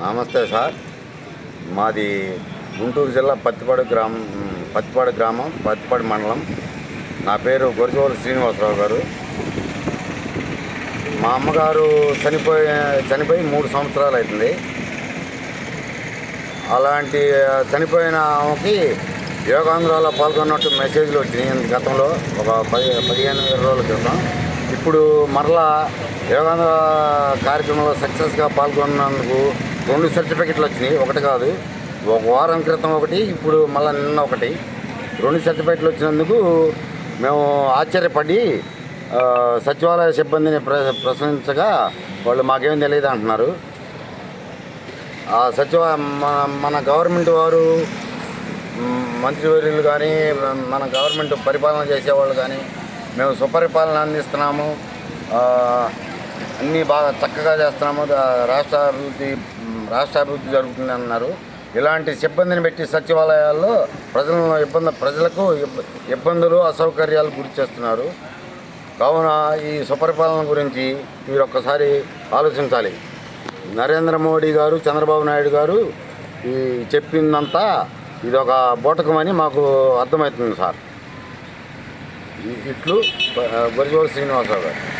నమస్తే సార్. మాది గుంటూరు జిల్లా పత్తిపాడు గ్రామం పత్తిపాడు గ్రామం పత్తిపాడు మండలం. నా పేరు గొరజోలు శ్రీనివాసరావు గారు. మా అమ్మగారు చనిపోయి చనిపోయి మూడు సంవత్సరాలు అవుతుంది. అలాంటి చనిపోయిన ఆమెకి యోగాంధ్రాలో పాల్గొన్నట్టు మెసేజ్లు వచ్చినాయి గతంలో. ఒక పది పదిహేను ఇరవై రోజుల క్రితం. ఇప్పుడు మరలా యోగాంధ్ర కార్యక్రమంలో సక్సెస్గా పాల్గొన్నందుకు రెండు సర్టిఫికెట్లు వచ్చినాయి. ఒకటి కాదు. ఒక వారం క్రితం ఒకటి ఇప్పుడు మళ్ళీ నిన్న ఒకటి. రెండు సర్టిఫికెట్లు వచ్చినందుకు మేము ఆశ్చర్యపడి సచివాలయ సిబ్బందిని ప్ర ప్రశ్నించగా వాళ్ళు మాకేం తెలియదు అంటున్నారు. ఆ సచివ మన మన గవర్నమెంట్ వారు మంత్రివర్యులు కానీ మన గవర్నమెంట్ పరిపాలన చేసేవాళ్ళు కానీ మేము సుపరిపాలన అందిస్తున్నాము. అన్నీ బాగా చక్కగా చేస్తున్నాము. రాష్ట్ర అభివృద్ధి రాష్ట్ర అభివృద్ధి జరుగుతుంది అన్నారు. ఇలాంటి సిబ్బందిని పెట్టి సచివాలయాల్లో ప్రజలను ఇబ్బంది ప్రజలకు ఇబ్బ- ఇబ్బందులు అసౌకర్యాలు గురి చేస్తున్నారు. కావున ఈ సుపరిపాలన గురించి మీరు ఒక్కసారి ఆలోచించాలి. నరేంద్ర మోడీ గారు చంద్రబాబు నాయుడు గారు ఈ చెప్పిందంతా ఇది ఒక బోటకమని మాకు అర్థమవుతుంది సార్. ఇట్లు గొరిజోడు శ్రీనివాసరావు గారు.